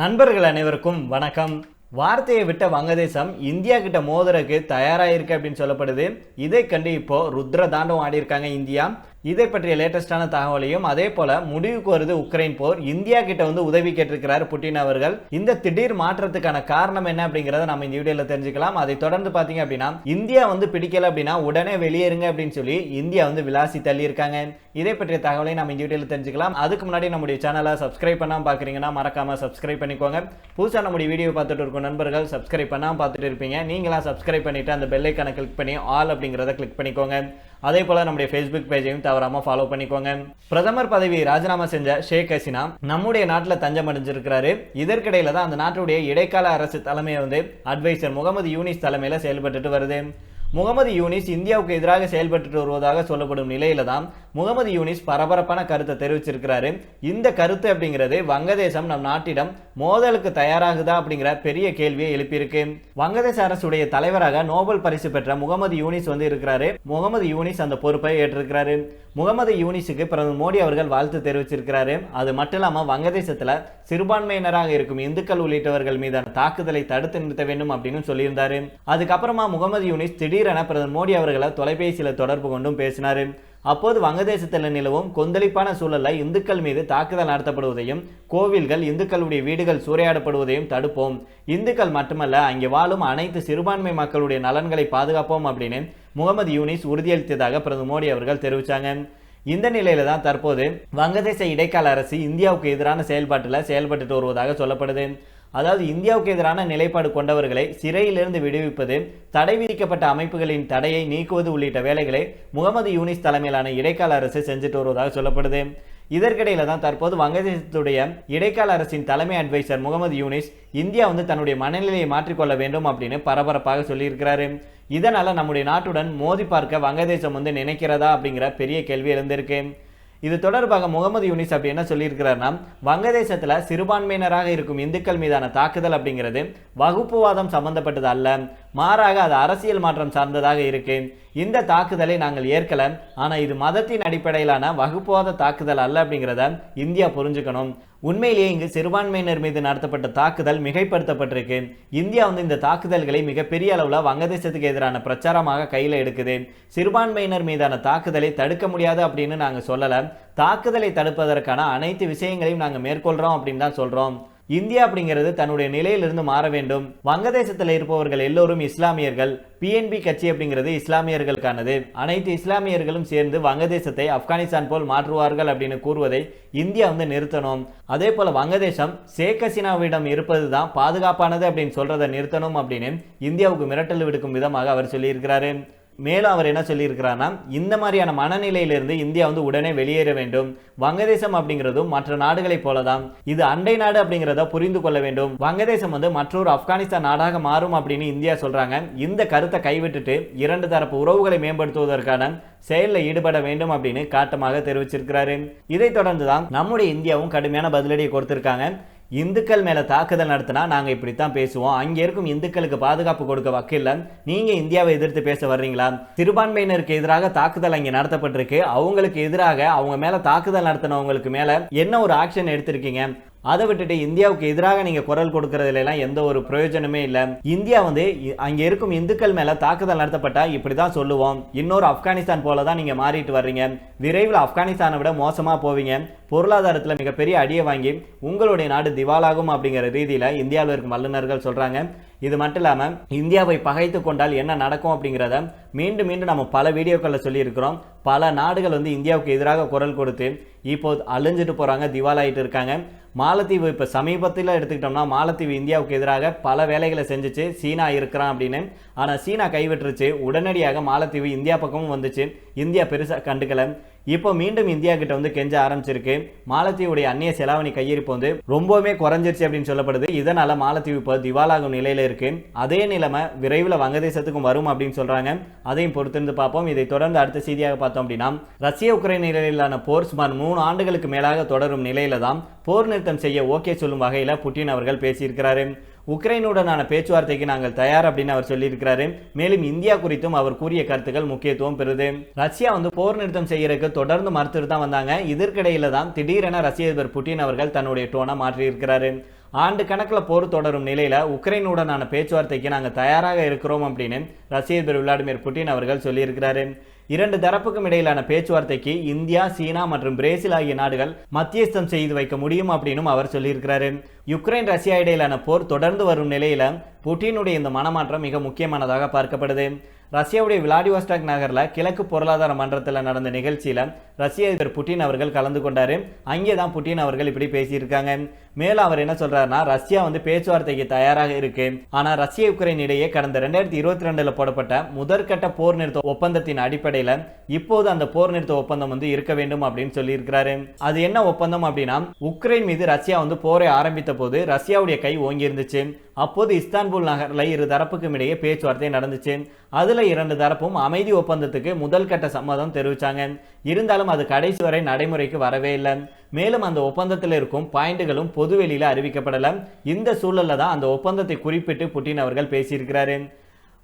நண்பர்கள் அனைவருக்கும் வணக்கம். வார்த்தையை விட்ட வங்கதேசம் இந்தியா கிட்ட மோதலுக்கு தயாராக இருக்கு அப்படின்னு சொல்லப்படுது. இதை கண்டு இப்போ ருத்ர தாண்டவம் ஆடி இருக்காங்க இந்தியா. இதை பற்றிய லேட்டஸ்டான தகவலையும் அதே போல முடிவுக்கு வருது உக்ரைன் போர். இந்தியா கிட்ட வந்து உதவி கேட்டிருக்கிறார் புட்டின் அவர்கள். இந்த திடீர் மாற்றத்துக்கான காரணம் என்ன அப்படிங்கறத நம்ம இந்த வீடியோல தெரிஞ்சுக்கலாம். அதை தொடர்ந்து பாத்தீங்க அப்படின்னா இந்தியா வந்து பிடிக்கல அப்படின்னா உடனே வெளியேறுங்க அப்படின்னு சொல்லி இந்தியா வந்து விளாசி தள்ளி இருக்காங்க இதை பற்றிய தகவலை நம்ம இந்த வீடியோல தெரிஞ்சுக்கலாம். அதுக்கு முன்னாடி நம்முடைய சேனலை சப்ஸ்கிரைப் பண்ணாம பாக்குறீங்கன்னா மறக்காம சப்ஸ்கிரைப் பண்ணிக்கோங்க. புதுசா நம்முடைய வீடியோ பார்த்துட்டு இருக்கும் நண்பர்கள் சப்ஸ்கிரைப் பண்ணாம பார்த்துட்டு இருப்பீங்க. நீங்களா சப்ஸ்கிரைப் பண்ணிட்டு அந்த பெல்லைக்கான கிளிக் பண்ணி ஆல் அப்படிங்கறத கிளிக் பண்ணிக்கோங்க. அதே போல நம்முடைய ஃபேஸ்புக் பேஜையும் தவறாமல் ஃபாலோ பண்ணிக்கோங்க. பிரதமர் பதவியை ராஜினாமா செஞ்ச ஷேக் ஹசினா நம்முடைய நாட்டில் தஞ்சம் அடைஞ்சிருக்கிறாரு. இதற்கிடையில தான் அந்த நாட்டுடைய இடைக்கால அரசு தலைமையை வந்து அட்வைசர் முகமது யூனிஸ் தலைமையில் செயல்பட்டுட்டு வருது. முகமது யூனிஸ் இந்தியாவுக்கு எதிராக செயல்பட்டு வருவதாக சொல்லப்படும் நிலையில தான் முகமது யூனிஸ் பரபரப்பான கருத்தை தெரிவிச்சிருக்கிறாரு. இந்த கருத்து அப்படிங்கிறது வங்கதேசம் நம் நாட்டிடம் மோதலுக்கு தயாராகுதா அப்படிங்கிற பெரிய கேள்வியை எழுப்பியிருக்கு. வங்கதேச அரசுடைய தலைவராக நோபல் பரிசு பெற்ற முகமது யூனிஸ் வந்து இருக்கிறாரு. முகமது யூனிஸ் அந்த பொறுப்பை ஏற்றிருக்கிறாரு. முகமது யூனிஸுக்கு பிரதமர் மோடி அவர்கள் வாழ்த்து தெரிவிச்சிருக்கிறாரு. அது மட்டும் இல்லாமல் வங்கதேசத்தில் சிறுபான்மையினராக இருக்கும் இந்துக்கள் உள்ளிட்டவர்கள் மீதான தாக்குதலை தடுத்து நிறுத்த வேண்டும் அப்படின்னு சொல்லியிருந்தாரு. அதுக்கப்புறமா முகமது யூனிஸ் திடீரென பிரதமர் மோடி அவர்களை தொலைபேசியில் தொடர்பு கொண்டும் பேசினாரு. அப்போது வங்கதேசத்தில் நிலவும் கொந்தளிப்பான சூழல்ல இந்துக்கள் மீது தாக்குதல் நடத்தப்படுவதையும் கோவில்கள் இந்துக்களுடைய வீடுகள் சூறையாடப்படுவதையும் தடுப்போம். இந்துக்கள் மட்டுமல்ல அங்கே வாழும் அனைத்து சிறுபான்மை மக்களுடைய நலன்களை பாதுகாப்போம் அப்படின்னு முகமது யூனிஸ் உறுதியளித்ததாக பிரதமர் மோடி அவர்கள் தெரிவித்தாங்க இந்த நிலையில தான் தற்போது வங்கதேச இடைக்கால அரசு இந்தியாவுக்கு எதிரான செயல்பாட்டில் செயல்பட்டு வருவதாக சொல்லப்படுது. அதாவது இந்தியாவுக்கு எதிரான நிலைப்பாடு கொண்டவர்களை சிறையிலிருந்து விடுவிப்பது தடை விதிக்கப்பட்ட அமைப்புகளின் தடையை நீக்குவது உள்ளிட்ட வேலைகளை முகமது யூனிஸ் தலைமையிலான இடைக்கால அரசு செஞ்சுட்டு வருவதாக சொல்லப்படுது. இதற்கிடையில தான் தற்போது வங்கதேசத்துடைய இடைக்கால அரசின் தலைமை அட்வைசர் முகமது யூனிஸ் இந்தியா வந்து தன்னுடைய மனநிலையை மாற்றிக்கொள்ள வேண்டும் அப்படின்னு பரபரப்பாக சொல்லியிருக்கிறாரு. இதனால நம்முடைய நாட்டுடன் மோதி பார்க்க வங்கதேசம் வந்து நினைக்கிறதா அப்படிங்கிற பெரிய கேள்வி எழுந்திருக்கு. இது தொடர்பாக முகமது யூனிஸ் அப்படி என்ன சொல்லியிருக்கிறார்னா வங்கதேசத்தில் சிறுபான்மையினராக இருக்கும் இந்துக்கள் மீதான தாக்குதல் அப்படிங்கிறது வகுப்புவாதம் சம்பந்தப்பட்டது அல்ல. மாறாக அது அரசியல் மாற்றம் சார்ந்ததாக இருக்கு. இந்த தாக்குதலை நாங்கள் ஏற்கல. ஆனால் இது மதத்தின் அடிப்படையிலான வகுப்புவாத தாக்குதல் அல்ல அப்படிங்கிறத இந்தியா புரிஞ்சுக்கணும். உண்மையிலேயே இங்கு சிறுபான்மையினர் மீது நடத்தப்பட்ட தாக்குதல் மிகைப்படுத்தப்பட்டிருக்கு. இந்தியா வந்து இந்த தாக்குதல்களை மிகப்பெரிய அளவில் வங்கதேசத்துக்கு எதிரான பிரச்சாரமாக கையில் எடுக்குது. சிறுபான்மையினர் மீதான தாக்குதலை தடுக்க முடியாது அப்படின்னு நாங்கள் சொல்லலை. தாக்குதலை தடுப்பதற்கான அனைத்து விஷயங்களையும் நாங்கள் மேற்கொள்கிறோம் அப்படின்னு தான் சொல்கிறோம் இந்தியா அப்படிங்கிறது தன்னுடைய நிலையிலிருந்து மாற வேண்டும். வங்கதேசத்தில் இருப்பவர்கள் எல்லோரும் இஸ்லாமியர்கள். பிஎன்பி கட்சி அப்படிங்கிறது இஸ்லாமியர்களுக்கானது. அனைத்து இஸ்லாமியர்களும் சேர்ந்து வங்கதேசத்தை ஆப்கானிஸ்தான் போல் மாற்றுவார்கள் அப்படின்னு கூறுவதை இந்தியா வந்து நிறுத்தணும். அதே போல வங்கதேசம் ஷேக் ஹசீனாவிடம் இருப்பது தான் பாதுகாப்பானது அப்படின்னு சொல்றதை நிறுத்தணும் அப்படின்னு இந்தியாவுக்கு மிரட்டல் விடுக்கும் விதமாக அவர் சொல்லியிருக்கிறாரு. மேலும் அவர் என்ன சொல்லியிருக்கிறார்னா இந்த மாதிரியான மனநிலையிலிருந்து இந்தியா வந்து உடனே வெளியேற வேண்டும். வங்கதேசம் அப்படிங்கிறதும் மற்ற நாடுகளைப் போலதான். இது அண்டை நாடு அப்படிங்கிறத புரிந்து கொள்ள வேண்டும். வங்கதேசம் வந்து மற்றொரு ஆப்கானிஸ்தான் நாடாக மாறும் அப்படின்னு இந்தியா சொல்றாங்க. இந்த கருத்தை கைவிட்டுட்டு இரண்டு தரப்பு உறவுகளை மேம்படுத்துவதற்கான செயலில் ஈடுபட வேண்டும் அப்படின்னு காட்டமாக தெரிவிச்சிருக்கிறாரு. இதைத் தொடர்ந்து தான் நம்முடைய இந்தியாவும் கடுமையான பதிலடியை கொடுத்திருக்காங்க. இந்துக்கள் மேலே தாக்குதல் நடத்தினா நாங்க இப்படித்தான் பேசுவோம். அங்கே இருக்கும் இந்துக்களுக்கு பாதுகாப்பு கொடுக்க வக்கில்ல. நீங்க இந்தியாவை எதிர்த்து பேச வர்றீங்களா? சிறுபான்மையினருக்கு எதிராக தாக்குதல் அங்கே நடத்தப்பட்டிருக்கு. அவங்களுக்கு எதிராக அவங்க மேல தாக்குதல் நடத்தினவங்களுக்கு மேல என்ன ஒரு ஆக்ஷன் எடுத்திருக்கீங்க? அதை விட்டுட்டு இந்தியாவுக்கு எதிராக நீங்கள் குரல் கொடுக்கறதுலாம் எந்த ஒரு பிரயோஜனமே இல்லை. இந்தியா வந்து இ- இருக்கும் இந்துக்கள் மேலே தாக்குதல் நடத்தப்பட்டால் இப்படி தான் சொல்லுவோம். இன்னொரு ஆப்கானிஸ்தான் போல தான் நீங்கள் மாறிட்டு வர்றீங்க. விரைவில் ஆப்கானிஸ்தானை விட மோசமாக போவீங்க. பொருளாதாரத்தில் மிகப்பெரிய அடியை வாங்கி உங்களுடைய நாடு திவாலாகும் அப்படிங்கிற ரீதியில் இந்தியாவில் இருக்கும் வல்லுநர்கள் சொல்கிறாங்க இது மட்டும் இல்லாமல் இந்தியாவை பகைத்து கொண்டால் என்ன நடக்கும் அப்படிங்கிறத மீண்டும் மீண்டும் நம்ம பல வீடியோக்களில் சொல்லியிருக்கிறோம். பல நாடுகள் வந்து இந்தியாவுக்கு எதிராக குரல் கொடுத்து இப்போ அழிஞ்சிட்டு போகிறாங்க திவாலாயிட்டு இருக்காங்க. மாலத்தீவு இப்போ சமீபத்தில் எடுத்துக்கிட்டோம்னா மாலத்தீவு இந்தியாவுக்கு எதிராக பல வேலைகளை செஞ்சுச்சு. சீனா இருக்கிறான் அப்படின்னு. ஆனால் சீனா கைவிட்டுருச்சு. உடனடியாக மாலத்தீவு இந்தியா பக்கமும் வந்துச்சு. இந்தியா பெருசாக கண்டுக்கல. இப்போ மீண்டும் இந்தியா கிட்ட வந்து கெஞ்ச ஆரம்பிச்சிருக்கு. மாலத்தீவுடைய அந்நிய செலாவணி கையிருப்பு வந்து ரொம்பவுமே குறைஞ்சிருச்சு அப்படின்னு சொல்லப்படுது. இதனால மாலத்தீவு இப்போ திவாலாகும் நிலையில இருக்கு. அதே நிலைமை விரைவில் வங்கதேசத்துக்கும் வரும் அப்படின்னு சொல்றாங்க. அதையும் பொறுத்திருந்து பார்ப்போம். இதை தொடர்ந்து அடுத்த செய்தியாக பார்த்தோம் அப்படின்னா ரஷ்ய உக்ரைன் நிலையிலான போர் சுமார் மூணு ஆண்டுகளுக்கு மேலாக தொடரும் நிலையில தான் போர் நிறுத்தம் செய்ய ஓகே சொல்லும் வகையில் புட்டின் அவர்கள் பேசியிருக்கிறாரு. உக்ரைனுடனான பேச்சுவார்த்தைக்கு நாங்கள் தயார் அப்படின்னு அவர் சொல்லியிருக்கிறாரு. மேலும் இந்தியா குறித்தும் அவர் கூறிய கருத்துக்கள் முக்கியத்துவம் பெறுது. ரஷ்யா வந்து போர் நிறுத்தம் செய்யறதுக்கு தொடர்ந்து மறுத்துட்டு தான் வந்தாங்க. இதற்கிடையில தான் திடீரென ரஷ்ய அதிபர் புட்டின் அவர்கள் தன்னுடைய டோனை மாற்றியிருக்கிறாரு. ஆண்டு கணக்கில் போர் தொடரும் நிலையில் உக்ரைனுடனான பேச்சுவார்த்தைக்கு நாங்கள் தயாராக இருக்கிறோம் அப்படின்னு ரஷ்ய அதிபர் விளாடிமிர் புட்டின் அவர்கள் சொல்லியிருக்கிறாரு. இரண்டு தரப்புக்கும் இடையிலான பேச்சுவார்த்தைக்கு இந்தியா சீனா மற்றும் பிரேசில் ஆகிய நாடுகள் மத்தியஸ்தம் செய்து வைக்க முடியும் அப்படின்னும் அவர் சொல்லியிருக்கிறாரு. யுக்ரைன் ரஷ்யா இடையிலான போர் தொடர்ந்து வரும் நிலையில புட்டினுடைய இந்த மனமாற்றம் மிக முக்கியமானதாக பார்க்கப்படுது. ரஷ்யாவுடைய விளாடிவாஸ்டாக் நகரில் கிழக்கு பொருளாதார மன்றத்தில் நடந்த நிகழ்ச்சியில் ரஷ்ய அதிபர் புட்டின் அவர்கள் கலந்து கொண்டார். அங்கே தான் புட்டின் அவர்கள் இப்படி பேசியிருக்காங்க. மேலும் அவர் என்ன சொல்கிறாருன்னா ரஷ்யா வந்து பேச்சுவார்த்தைக்கு தயாராக இருக்கு. ஆனால் ரஷ்ய உக்ரைன் இடையே கடந்த ரெண்டாயிரத்தி இருபத்தி ரெண்டில் போடப்பட்ட முதற்கட்ட போர் நிறுத்த ஒப்பந்தத்தின் அடிப்படையில் இப்போது அந்த போர் நிறுத்த ஒப்பந்தம் வந்து இருக்க வேண்டும் அப்படின்னு சொல்லியிருக்கிறாரு. அது என்ன ஒப்பந்தம் அப்படின்னா உக்ரைன் மீது ரஷ்யா வந்து போரை ஆரம்பித்த போது ரஷ்யாவுடைய கை ஓங்கி இருந்துச்சு அப்போது இஸ்தான்புல் நகரில் இரு தரப்புக்கும் இடையே பேச்சுவார்த்தை நடந்துச்சு. அதில் இரண்டு தரப்பும் அமைதி ஒப்பந்தத்துக்கு முதல் கட்ட சம்மதம் தெரிவித்தாங்க இருந்தாலும் அது கடைசி வரை நடைமுறைக்கு வரவே இல்லை. மேலும் அந்த ஒப்பந்தத்தில் இருக்கும் பாயிண்டுகளும் பொதுவெளியில் அறிவிக்கப்படல. இந்த சூழல்ல தான் அந்த ஒப்பந்தத்தை குறிப்பிட்டு புட்டின் அவர்கள் பேசியிருக்கிறாரு.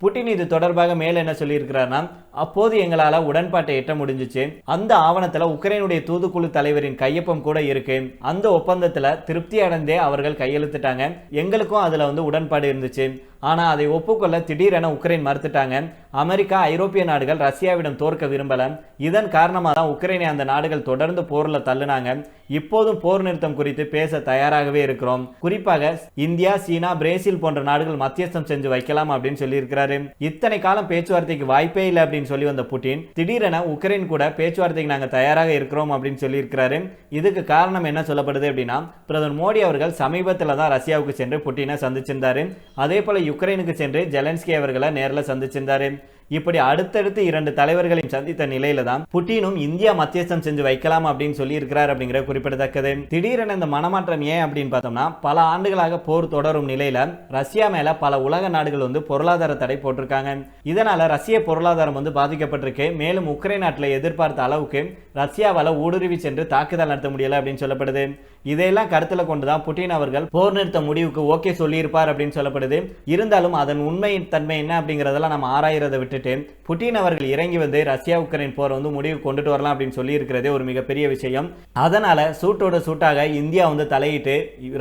புட்டின் இது தொடர்பாக மேல என்ன சொல்லியிருக்கிறார்னா அப்போது எங்களால் உடன்பாட்டை எட்ட முடிஞ்சிச்சு. அந்த ஆவணத்தில் உக்ரைனுடைய தூதுக்குழு தலைவரின் கையொப்பம் கூட இருக்கு. அந்த ஒப்பந்தத்தில் திருப்தி அடைந்தே அவர்கள் கையெழுத்துட்டாங்க. எங்களுக்கும் அதில் வந்து உடன்பாடு இருந்துச்சு. ஆனால் அதை ஒப்புக்கொள்ள திடீரென உக்ரைன் மறுத்துட்டாங்க. அமெரிக்கா ஐரோப்பிய நாடுகள் ரஷ்யாவிடம் தோற்க விரும்பலை. இதன் காரணமாக தான் உக்ரைனை அந்த நாடுகள் தொடர்ந்து போரில் தள்ளுனாங்க. இப்போதும் போர் நிறுத்தம் குறித்து பேச தயாராகவே இருக்கிறோம். குறிப்பாக இந்தியா சீனா பிரேசில் போன்ற நாடுகள் மத்தியஸ்தம் செஞ்சு வைக்கலாம் அப்படின்னு சொல்லியிருக்கிறாரு. இத்தனை காலம் பேச்சுவார்த்தைக்கு வாய்ப்பே இல்லை அப்படின்னு சொல்லி வந்த புட்டின். திடீரென உக்ரைன் கூட பேச்சுவார்த்தைக்கு நாங்க தயாராக இருக்கிறோம் அப்படின்னு சொல்லியிருக்கிறாரு. இதுக்கு காரணம் என்ன சொல்லப்படுது அப்படின்னா பிரதமர் மோடி அவர்கள் சமீபத்தில் தான் ரஷ்யாவுக்கு சென்று புட்டினை சந்திச்சிருந்தாரு. அதே போல யுக்ரைனுக்கு சென்று ஜெலன்ஸ்கி அவர்களை நேரில் சந்திச்சிருந்தாரு. இப்படி அடுத்தடுத்து இரண்டு தலைவர்களையும் சந்தித்த நிலையில தான் புட்டினும் இந்தியா மத்தியஸ்தம் செஞ்சு வைக்கலாம் அப்படின்னு சொல்லி இருக்கிறார் அப்படிங்கிற குறிப்பிடத்தக்கது. திடீரென இந்த மனமாற்றம் ஏன் அப்படின்னு பார்த்தோம்னா பல ஆண்டுகளாக போர் தொடரும் நிலையில ரஷ்யா மேல பல உலக நாடுகள் வந்து பொருளாதார தடை போட்டிருக்காங்க. இதனால ரஷ்ய பொருளாதாரம் வந்து பாதிக்கப்பட்டிருக்கு. மேலும் உக்ரைன் நாட்டில் எதிர்பார்த்த அளவுக்கு ரஷ்யாவால ஊடுருவி சென்று தாக்குதல் நடத்த முடியல அப்படின்னு சொல்லப்படுது. இதையெல்லாம் கருத்துல கொண்டுதான் புட்டின் அவர்கள் போர் நிறுத்த முடிவுக்கு ஓகே சொல்லியிருப்பார் அப்படின்னு சொல்லப்படுது. இருந்தாலும் அதன் உண்மையின் தன்மை என்ன அப்படிங்கறதெல்லாம் நம்ம ஆராயிறதை விட்டுட்டு புட்டின் அவர்கள் இறங்கி வந்து ரஷ்யா உக்ரைன் போர் வந்து முடிவு கொண்டுட்டு வரலாம் அப்படின்னு சொல்லி இருக்கிறதே ஒரு மிகப்பெரிய விஷயம். அதனால சூட்டோட சூட்டாக இந்தியா வந்து தலையிட்டு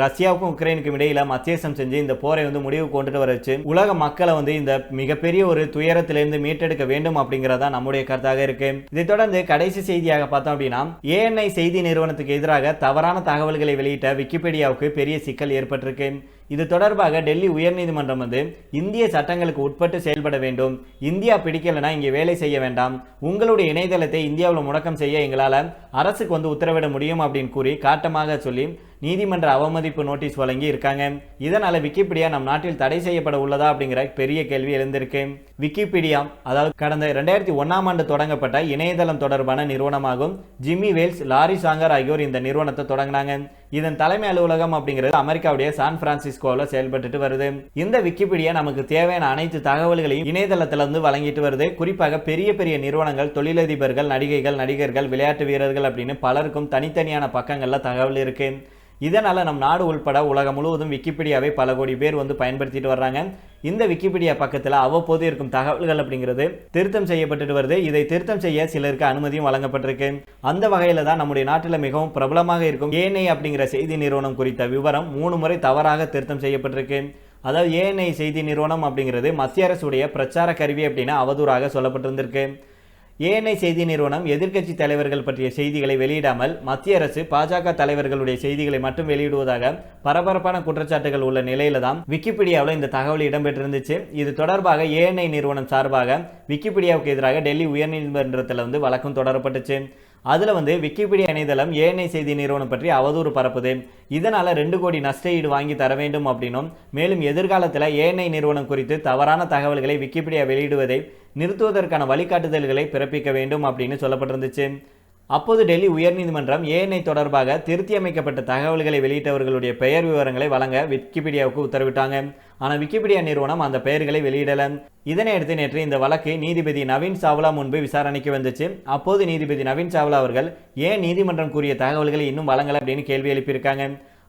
ரஷ்யாவுக்கும் உக்ரைனுக்கும் இடையில மத்தியசம் செஞ்சு இந்த போரை வந்து முடிவு கொண்டுட்டு வர வச்சு உலக மக்களை வந்து இந்த மிகப்பெரிய ஒரு துயரத்திலிருந்து மீட்டெடுக்க வேண்டும் அப்படிங்கறதா நம்முடைய கருத்தாக இருக்கு. இதை தொடர்ந்து கடைசி செய்தியாக பார்த்தோம் அப்படின்னா ஏஎன்ஐ செய்தி நிறுவனத்துக்கு எதிராக தவறான தகவல்களை வெளியிட்ட விக்கிபீடியாவுக்கு பெரிய சிக்கல் ஏற்பட்டிருக்கு. இது தொடர்பாக டெல்லி உயர்நீதிமன்றம் வந்து இந்திய சட்டங்களுக்கு உட்பட்டு செயல்பட வேண்டும். இந்தியா பிடிக்கலைன்னா இங்கே வேலை செய்ய வேண்டாம். உங்களுடைய இணையதளத்தை இந்தியாவில் முடக்கம் செய்ய எங்களால் அரசுக்கு வந்து உத்தரவிட முடியும் அப்படின்னு கூறி காட்டமாக சொல்லி நீதிமன்ற அவமதிப்பு நோட்டீஸ் வழங்கி இருக்காங்க. இதனால விக்கிபீடியா நம் நாட்டில் தடை செய்யப்பட உள்ளதா அப்படிங்கிற பெரிய கேள்வி எழுந்திருக்கு. விக்கிபீடியா அதாவது கடந்த ரெண்டாயிரத்தி ஒன்னாம் ஆண்டு தொடங்கப்பட்ட இணையதளம் தொடர்பான நிறுவனமாகும் ஜிம்மி வேல்ஸ் லாரி சாங்கர் ஆகியோர் இந்த நிறுவனத்தை தொடங்கினாங்க. இதன் தலைமை அலுவலகம் அப்படிங்கிறது அமெரிக்காவுடைய சான் பிரான்சிஸ்கோவில் செயல்பட்டு வருது. இந்த விக்கிபீடியா நமக்கு தேவையான அனைத்து தகவல்களையும் இணையதளத்திலிருந்து வழங்கிட்டு வருது. குறிப்பாக பெரிய பெரிய நிறுவனங்கள் தொழிலதிபர்கள் நடிகைகள் நடிகர்கள் விளையாட்டு வீரர்கள் அப்படின்னு பலருக்கும் தனித்தனியான பக்கங்களில் தகவல் இருக்கு. இதனால் நம் நாடு உள்பட உலகம் முழுவதும் விக்கிபீடியாவை பல கோடி பேர் வந்து பயன்படுத்திட்டு வர்றாங்க. இந்த விக்கிபீடியா பக்கத்தில் அவ்வப்போது இருக்கும் தகவல்கள் அப்படிங்கிறது திருத்தம் செய்யப்பட்டுட்டு வருது. இதை திருத்தம் செய்ய சிலருக்கு அனுமதியும் வழங்கப்பட்டிருக்கு. அந்த வகையில் தான் நம்முடைய நாட்டில் மிகவும் பிரபலமாக இருக்கும் ஏஎன்ஐ அப்படிங்கிற செய்தி நிறுவனம் குறித்த விவரம் மூணு முறை தவறாக திருத்தம் செய்யப்பட்டிருக்கு. அதாவது ஏஎன்ஐ செய்தி நிறுவனம் அப்படிங்கிறது மத்திய அரசுடைய பிரச்சார கருவி அப்படின்னு அவதூறாக சொல்லப்பட்டிருந்திருக்கு. ஏஎன்ஐ செய்தி நிறுவனம் எதிர்க்கட்சி தலைவர்கள் பற்றிய செய்திகளை வெளியிடாமல் மத்திய அரசு பாஜக தலைவர்களுடைய செய்திகளை மட்டும் வெளியிடுவதாக பரபரப்பான குற்றச்சாட்டுகள் உள்ள நிலையில தான் விக்கிபீடியாவில் இந்த தகவல் இடம்பெற்றிருந்துச்சு. இது தொடர்பாக ஏஎன்ஐ நிறுவனம் சார்பாக விக்கிபீடியாவுக்கு எதிராக டெல்லி உயர்நீதிமன்றத்தில் வந்து வழக்கம் தொடரப்பட்டுச்சு. அதில் வந்து விக்கிபீடியா இணையதளம் ஏஎன்ஐ செய்தி நிறுவனம் பற்றி அவதூறு பரப்புது. இதனால் ரெண்டு கோடி நஷ்ட ஈடு வாங்கி தர வேண்டும் அப்படின்னும் மேலும் எதிர்காலத்தில் ஏஎன்ஐ நிறுவனம் குறித்து தவறான தகவல்களை விக்கிபீடியா வெளியிடுவதை நிறுத்துவதற்கான வழிகாட்டுதல்களை பிறப்பிக்க வேண்டும் அப்படின்னு சொல்லப்பட்டிருந்துச்சு. அப்போது டெல்லி உயர்நீதிமன்றம் ஏஎன்ஐ தொடர்பாக திருத்தியமைக்கப்பட்ட தகவல்களை வெளியிட்டவர்களுடைய பெயர் விவரங்களை வழங்க விக்கிபீடியாவுக்கு உத்தரவிட்டாங்க. ஆனால் விக்கிபீடியா நிறுவனம் அந்த பெயர்களை வெளியிடல. இதனையடுத்து நேற்று இந்த வழக்கு நீதிபதி நவீன் சாவ்லா முன்பு விசாரணைக்கு வந்துச்சு. அப்போது நீதிபதி நவீன் சாவ்லா அவர்கள் ஏன் நீதிமன்றம் கூறிய தகவல்களை இன்னும் வழங்கல? அப்படின்னு கேள்வி எழுப்பியிருக்காங்க.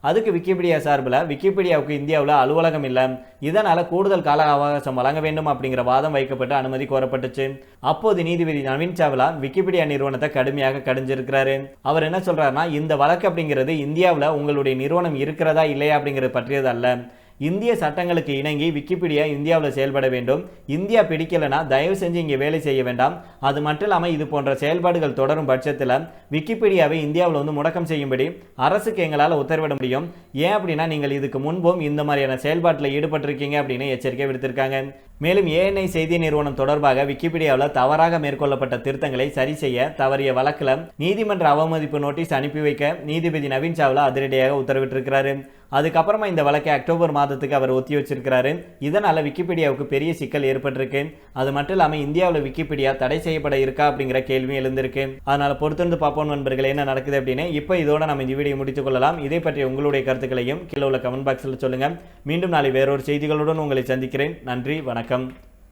அதுக்கு விக்கிபீடியா சார்பில் விக்கிபீடியாவுக்கு இந்தியாவில் அலுவலகம் இல்லை. இதனால் கூடுதல் கால அவகாசம் வழங்க வேண்டும் அப்படிங்கிற வாதம் வைக்கப்பட்டு அனுமதி கோரப்பட்டுச்சு. அப்போது நீதிபதி நவீன் சாவ்லா விக்கிபீடியா நிறுவனத்தை கடுமையாக கடிஞ்சிருக்கிறாரு. அவர் என்ன சொல்கிறாருன்னா இந்த வழக்கு அப்படிங்கிறது இந்தியாவில் உங்களுடைய நிறுவனம் இருக்கிறதா இல்லையா அப்படிங்கிறது பற்றியது அல்ல இந்திய சட்டங்களுக்கு இணங்கி விக்கிபீடியா இந்தியாவில் செயல்பட வேண்டும். இந்தியா பிடிக்கலைன்னா தயவு செஞ்சு இங்கே வேலை செய்ய வேண்டாம். அது மட்டும் இல்லாமல் இது போன்ற செயல்பாடுகள் தொடரும் பட்சத்தில் விக்கிபீடியாவை இந்தியாவில் வந்து முடக்கம் செய்யும்படி அரசுக்கு எங்களால் உத்தரவிட முடியும். ஏன் அப்படின்னா நீங்கள் இதுக்கு முன்பும் இந்த மாதிரியான செயல்பாட்டில் ஈடுபட்டிருக்கீங்க அப்படின்னு எச்சரிக்கை விடுத்திருக்காங்க. மேலும் ஏஎன்ஐ செய்தி நிறுவனம் தொடர்பாக விக்கிபீடியாவில் தவறாக மேற்கொள்ளப்பட்ட திருத்தங்களை சரி செய்ய தவறிய வழக்கில் நீதிமன்ற அவமதிப்பு நோட்டீஸ் அனுப்பி வைக்க நீதிபதி நவீன் சாவ்லா அதிரடியாக உத்தரவிட்டிருக்கிறாரு. அதுக்கப்புறமா இந்த வழக்கை அக்டோபர் மாதத்துக்கு அவர் ஒத்தி வச்சிருக்கிறாரு. இதனால் விக்கிபீடியாவுக்கு பெரிய சிக்கல் ஏற்பட்டிருக்கு. அது மட்டும் இல்லாமல் இந்தியாவில் விக்கிபீடியா தடை செய்யப்பட இருக்கா அப்படிங்கிற கேள்வி எழுந்திருக்கு. அதனால் பொறுத்திருந்து பார்ப்போம் நண்பர்கள் என்ன நடக்குது அப்படின்னு. இப்போ இதோட நம்ம இந்த வீடியோ முடித்துக் கொள்ளலாம். இதை பற்றி உங்களுடைய கருத்துக்களையும் கீழே உள்ள கமெண்ட் பாக்ஸில் சொல்லுங்கள் மீண்டும் நாளை வேறொரு செய்திகளுடன் உங்களை சந்திக்கிறேன். நன்றி வணக்கம்.